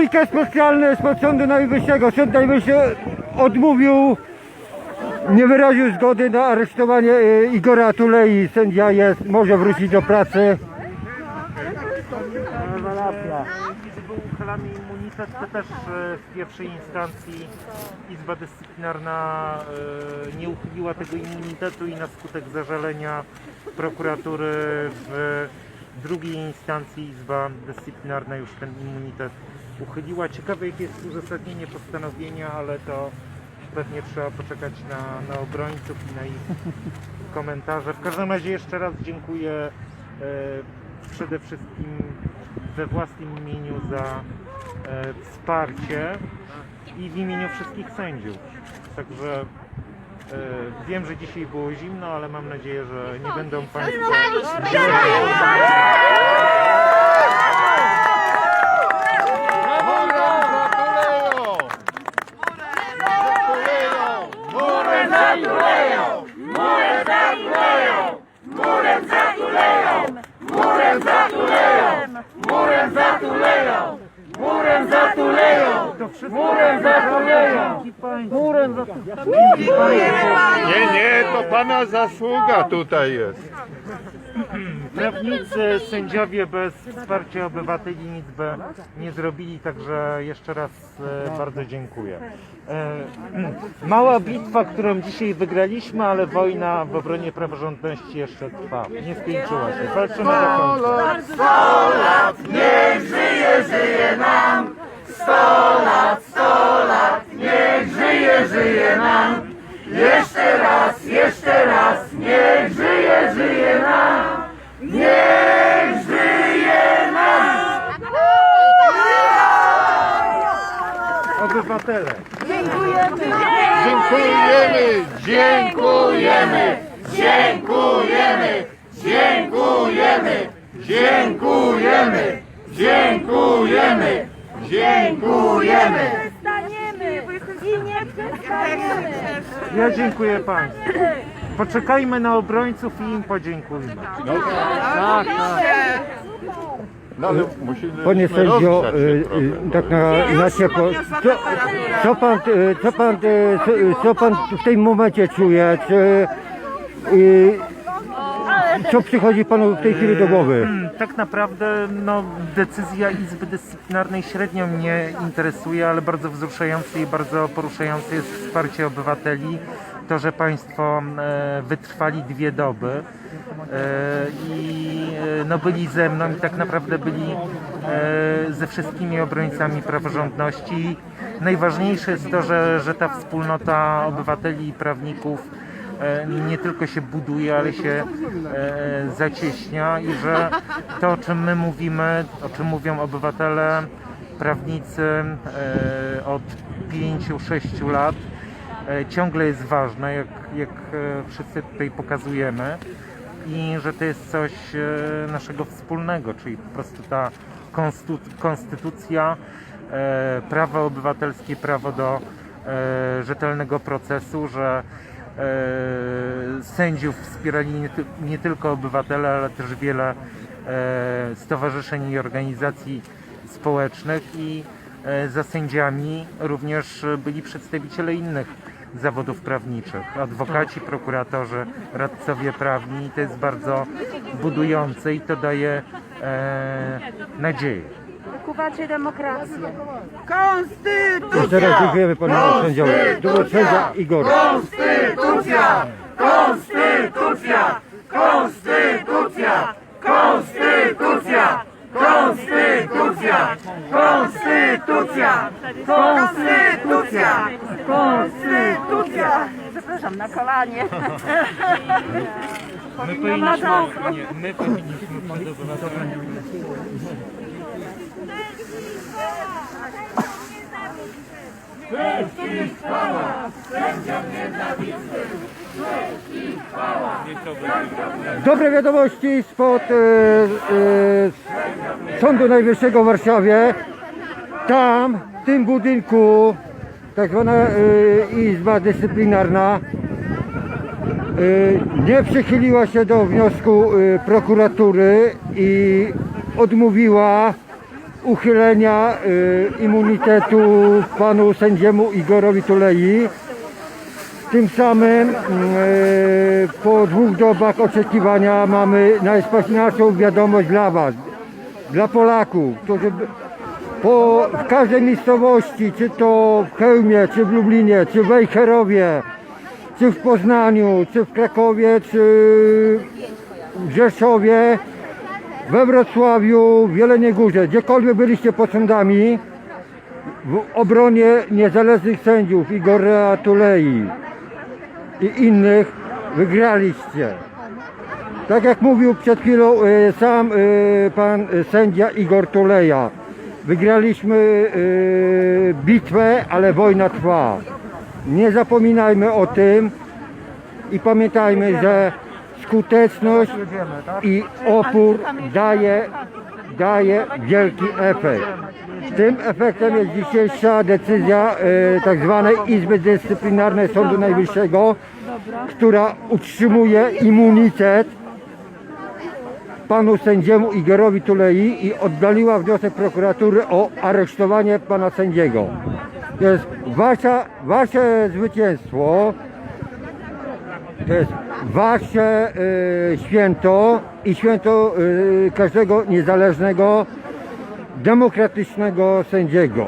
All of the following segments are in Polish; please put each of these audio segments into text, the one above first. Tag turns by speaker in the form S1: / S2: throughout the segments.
S1: Trójkę specjalny spod Sądu Najwyższego. Sąd Najwyższy odmówił, nie wyraził zgody na aresztowanie e, Igora Tulei. Sędzia jest, może wrócić do pracy.
S2: Uchylamy immunitet, to też e, w pierwszej instancji Izba Dyscyplinarna e, nie uchyliła tego immunitetu i na skutek zażalenia prokuratury w drugiej instancji Izba Dyscyplinarna już ten immunitet uchyliła. Ciekawe jakie jest uzasadnienie postanowienia, ale to pewnie trzeba poczekać na, na obrońców i na ich komentarze. W każdym razie jeszcze raz dziękuję e, przede wszystkim we własnym imieniu za e, wsparcie i w imieniu wszystkich sędziów. Także e, wiem, że dzisiaj było zimno, ale mam nadzieję, że nie będą Państwo... To wszystko... Murem zatuleją! Murem
S3: Nie, nie, to pana tutaj jest.
S2: Prawnicy, sędziowie bez wsparcia obywateli nic by nie zrobili, także jeszcze raz e, bardzo dziękuję. E, Mała bitwa, którą dzisiaj wygraliśmy, ale wojna w obronie praworządności jeszcze trwa. Nie skończyła się. Walczymy do końca. Obywatele.
S3: Dziękujemy, dziękujemy, dziękujemy, dziękujemy, dziękujemy, dziękujemy, dziękujemy.
S4: Przestaniemy i nie przestaniemy.
S2: Ja dziękuję Państwu. Poczekajmy na obrońców i im podziękujmy.
S3: No,
S1: Tak, tak.
S3: no ale musimy
S1: Panie sędzio,
S3: rozgrzać
S1: y,
S3: się
S1: y,
S3: trochę.
S1: tak na, na ciepło. Co, co, pan, y, co, pan, co, co pan w tym momencie czuje? Czy, co przychodzi panu w tej chwili do głowy?
S2: Hmm, Tak naprawdę no, decyzja Izby Dyscyplinarnej średnio mnie interesuje, ale bardzo wzruszające i bardzo poruszające jest wsparcie obywateli. To, że Państwo e, wytrwali dwie doby e, i e, no, byli ze mną i tak naprawdę byli ze wszystkimi obrońcami praworządności. Najważniejsze jest to, że, że ta wspólnota obywateli i prawników nie tylko się buduje, ale się zacieśnia i że to, o czym my mówimy, o czym mówią obywatele, prawnicy od 5-6 lat, ciągle jest ważne, jak, jak e, wszyscy tutaj pokazujemy i że to jest coś e, naszego wspólnego, czyli po prostu ta konstytucja, e, prawo obywatelskie, prawo do e, rzetelnego procesu, że e, sędziów wspierali nie, nie tylko obywatele, ale też wiele e, stowarzyszeń i organizacji społecznych i e, za sędziami również byli przedstawiciele innych zawodów prawniczych, adwokaci, prokuratorzy, radcowie prawni to jest bardzo budujące i to daje e, nadzieję.
S4: Kuwacie demokrację.
S1: Jeszcze raz dziękujemy panu sędziowi. Drugi sędzia Igor.
S5: Konstytucja! Konstytucja! Konstytucja! Konstytucja! Konstytucja! Konstytucja! Konstytucja! Konstytucja!
S4: Zapraszam na kolanie.
S2: My powinniśmy, nie, my powinniśmy przed obywatelami
S1: Dobre wiadomości spod e, e, Sądu Najwyższego w Warszawie. Tam, w tym budynku, tak zwana e, Izba Dyscyplinarna e, nie przychyliła się do wniosku e, prokuratury i odmówiła uchylenia y, immunitetu panu sędziemu Igorowi Tulei. Tym samym y, po dwóch dobach oczekiwania mamy najspaśniejszą wiadomość dla Was, dla Polaków, którzy po, w każdej miejscowości, czy to w Chełmie, czy w Lublinie, czy w Wejherowie, czy w Poznaniu, czy w Krakowie, czy w Rzeszowie, we Wrocławiu, w Jeleniej Górze, gdziekolwiek byliście pod sądami w obronie niezależnych sędziów Igora Tulei i innych wygraliście. Tak jak mówił przed chwilą e, sam e, pan e, sędzia Igor Tuleja, wygraliśmy e, bitwę, ale wojna trwa. Nie zapominajmy o tym i pamiętajmy, że skuteczność i opór daje, daje wielki efekt. Tym efektem jest dzisiejsza decyzja e, tak zwanej Izby Dyscyplinarnej Sądu Najwyższego, która utrzymuje immunitet panu sędziemu Igorowi Tulei i oddaliła wniosek prokuratury o aresztowanie pana sędziego. To jest wasza, wasze zwycięstwo, to jest wasze y, święto i święto y, każdego niezależnego, demokratycznego sędziego.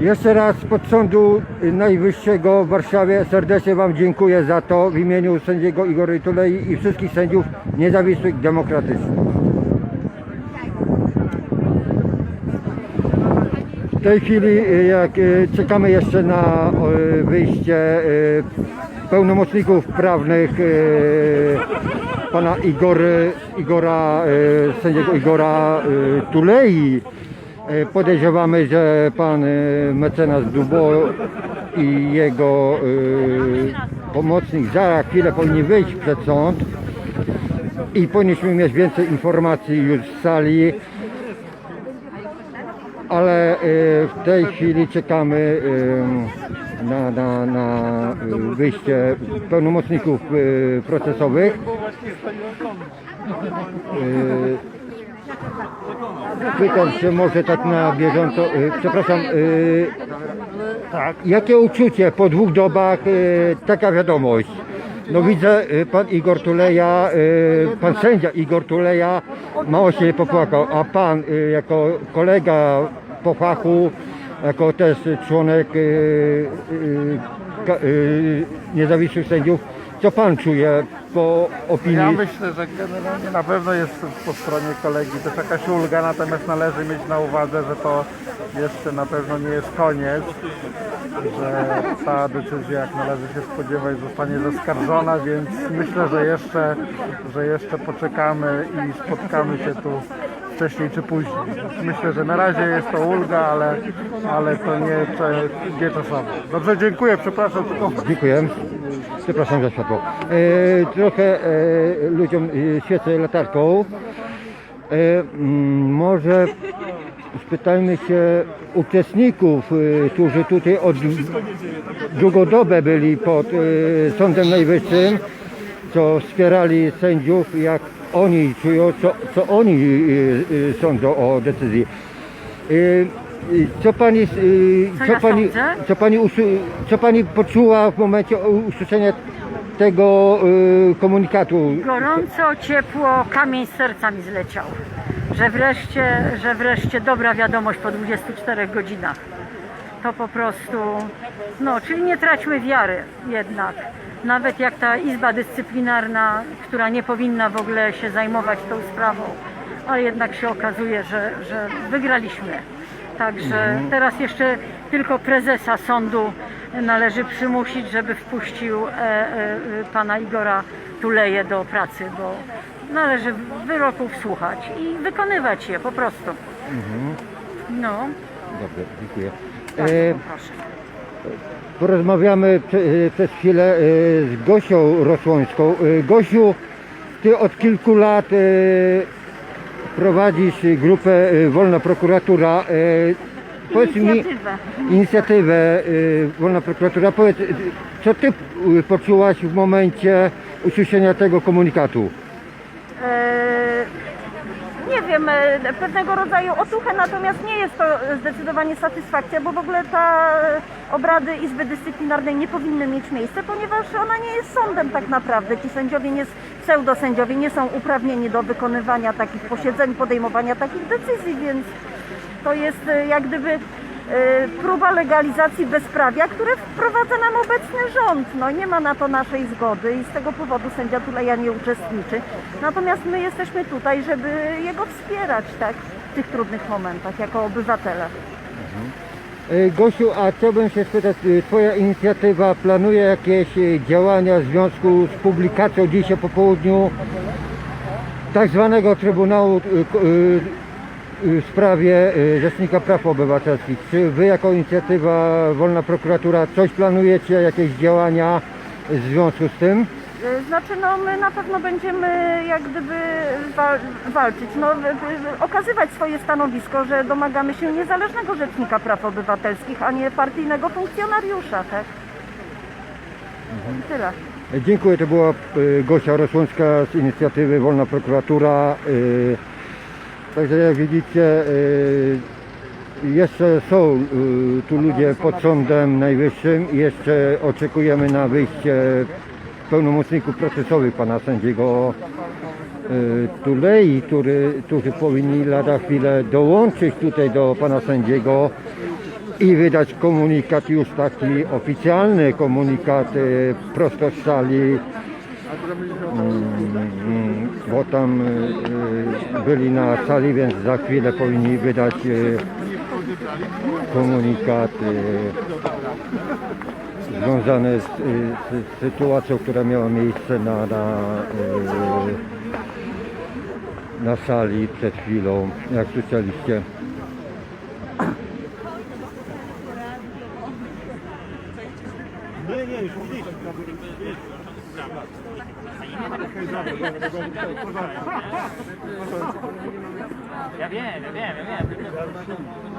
S1: Jeszcze raz pod Sądu Najwyższego w Warszawie serdecznie Wam dziękuję za to w imieniu sędziego Igora Tulei i wszystkich sędziów niezawisłych demokratycznych. Tej chwili y, jak y, czekamy jeszcze na y, wyjście pełnomocników prawnych pana Igora, sędziego Igora Tulei. Podejrzewamy, że pan mecenas Dubo i jego pomocnik za chwilę powinni wyjść przed sąd i powinniśmy mieć więcej informacji już z sali w tej chwili czekamy na, na, na y, wyjście pełnomocników y, procesowych. Y, Pytam się może tak na bieżąco, przepraszam, jakie uczucie po dwóch dobach taka wiadomość? No widzę, pan Igor Tuleja, pan sędzia Igor Tuleja mało się popłakał, a pan jako kolega po fachu, jako też członek y, y, y, niezawisłych sędziów, co pan czuje po opinii?
S6: Ja myślę, że generalnie na pewno jest po stronie kolegi też jakaś ulga, natomiast należy mieć na uwadze, że to jeszcze na pewno nie jest koniec, że ta decyzja, jak należy się spodziewać, zostanie zaskarżona, więc myślę, że jeszcze, że jeszcze poczekamy i spotkamy się tu wcześniej czy później. Myślę, że na razie jest to ulga, ale, ale to nie, cze- nie czasowo. Dobrze, dziękuję, przepraszam tylko
S1: Dziękuję. Przepraszam za światło. E, trochę e, ludziom e, świecę latarką. E, mm, może spytajmy się uczestników, e, którzy tutaj od długą dobę byli pod e, Sądem Najwyższym, co wspierali sędziów, jak oni czują, co, co oni e, e, sądzą o decyzji. E, Co pani, e, co
S4: ja
S1: pani,
S4: sądzę?
S1: co pani, usu- co pani poczuła w momencie usłyszenia tego komunikatu?
S4: Gorąco, ciepło, kamień z serca mi zleciał. Że wreszcie, że wreszcie dobra wiadomość po 24 godzinach. To po prostu, no, czyli nie traćmy wiary jednak. Nawet jak ta Izba Dyscyplinarna, która nie powinna w ogóle się zajmować tą sprawą, ale jednak się okazuje, że, że wygraliśmy. Także teraz jeszcze tylko prezesa sądu należy przymusić, żeby wpuścił e, e, pana Igora Tuleje do pracy, bo należy wyroków słuchać i wykonywać je po prostu. No,
S1: Dobrze, dziękuję.
S4: tak,
S1: E,
S4: proszę.
S1: Porozmawiamy e, przez chwilę e, z Gosią Rosłońską. E, Gosiu, ty od kilku lat prowadzisz grupę Wolna Prokuratura. Powiedz mi,
S4: Inicjatywę.
S1: y, Wolna Prokuratura. Powiedz, y, co ty y, poczułaś w momencie usłyszenia tego komunikatu?
S4: E, powiem, e, pewnego rodzaju otuchę, natomiast nie jest to zdecydowanie satysfakcja, bo w ogóle ta e, obrady Izby Dyscyplinarnej nie powinny mieć miejsca, ponieważ ona nie jest sądem tak naprawdę. Ci sędziowie, nie, pseudosędziowie nie są uprawnieni do wykonywania takich posiedzeń, podejmowania takich decyzji, więc to jest e, jak gdyby próba legalizacji bezprawia, które wprowadza nam obecny rząd. No nie ma na to naszej zgody i z tego powodu sędzia Tuleja nie uczestniczy. Natomiast my jesteśmy tutaj, żeby jego wspierać tak, w tych trudnych momentach jako obywatele.
S1: E, Gosiu, a chciałbym się spytać, e, Twoja inicjatywa planuje jakieś działania w związku z publikacją dzisiaj po południu tak zwanego Trybunału w sprawie e, Rzecznika Praw Obywatelskich. Czy Wy jako inicjatywa Wolna Prokuratura coś planujecie, jakieś działania w związku z tym?
S4: E, Znaczy, no my na pewno będziemy jak gdyby wal, walczyć, no, okazywać swoje stanowisko, że domagamy się niezależnego rzecznika praw obywatelskich, a nie partyjnego funkcjonariusza, tak? I tyle.
S1: Dziękuję, to była Gosia Rosłącka z inicjatywy Wolna Prokuratura. Także jak widzicie, e, jeszcze są e, tu ludzie pod Sądem Najwyższym i jeszcze oczekujemy na wyjście pełnomocników procesowych pana sędziego e, Tulei, który, którzy powinni lada chwilę dołączyć tutaj do pana sędziego i wydać komunikat już taki oficjalny, komunikat prosto z sali, mm, bo tam e, e, byli na sali, więc za chwilę powinni wydać e, komunikat związany z, z sytuacją, która miała miejsce na, na, na sali przed chwilą, jak słyszeliście.
S7: Ja wiem, ja wiem, ja wiem.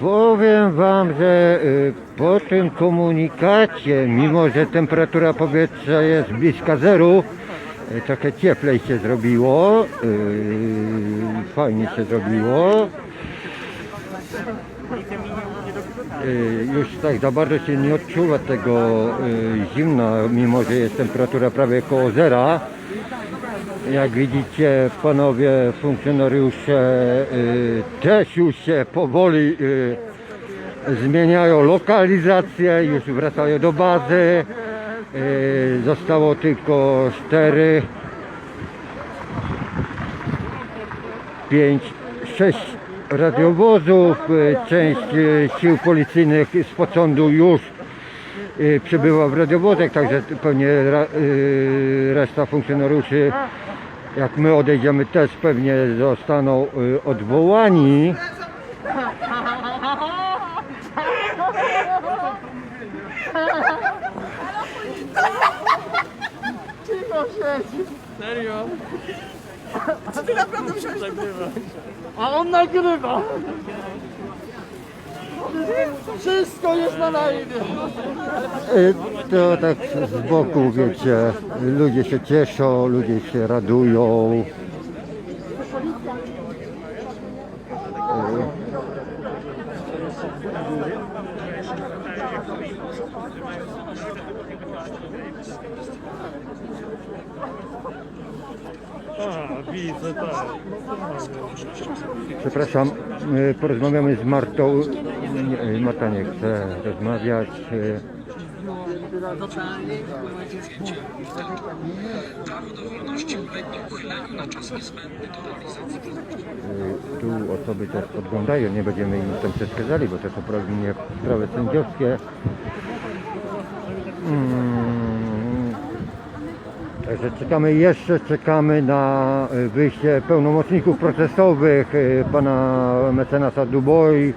S1: Powiem Wam, że y, po tym komunikacie, mimo że temperatura powietrza jest bliska zeru, y, trochę cieplej się zrobiło, y, fajnie się zrobiło. Y, Już tak za bardzo się nie odczuwa tego y, zimna, mimo że jest temperatura prawie koło zera. Jak widzicie, panowie funkcjonariusze y, też już się powoli zmieniają lokalizację, już wracają do bazy. Zostało tylko cztery, pięć, sześć radiowozów. Y, Część y, sił policyjnych z pocądu już y, przybyła w radiowozach, także pewnie reszta funkcjonariuszy, jak my odejdziemy, też pewnie zostaną odwołani.
S5: A on nagrywa. Wszystko jest na live.
S1: Y, To tak z boku, wiecie, ludzie się cieszą, ludzie się radują. Przepraszam, y, porozmawiamy z Martą. Nie, y, Marta nie chce rozmawiać. y. Tu osoby też podglądają, nie będziemy im tam przeszkadzali, bo to są prawie sędziowskie. Mm. Także czekamy jeszcze, czekamy na y, wyjście pełnomocników procesowych, y, pana mecenasa Duboi,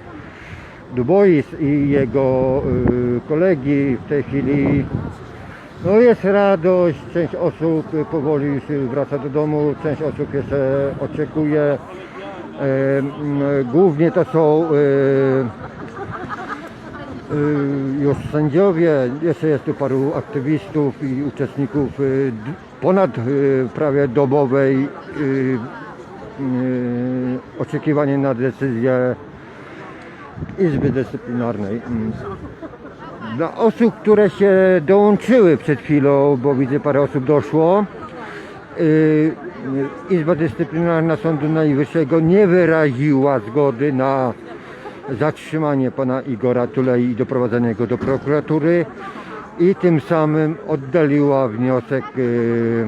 S1: Dubois i jego y, kolegi w tej chwili. No jest radość, część osób powoli już wraca do domu, część osób jeszcze oczekuje. Głównie to są już sędziowie, jeszcze jest tu paru aktywistów i uczestników y, ponad y, prawie dobowej y, y, oczekiwanie na decyzję Izby Dyscyplinarnej. Mm. Dla osób, które się dołączyły przed chwilą, bo widzę parę osób doszło, y, Izba Dyscyplinarna Sądu Najwyższego nie wyraziła zgody na zatrzymanie pana Igora Tulei i doprowadzenie go do prokuratury i tym samym oddaliła wniosek y,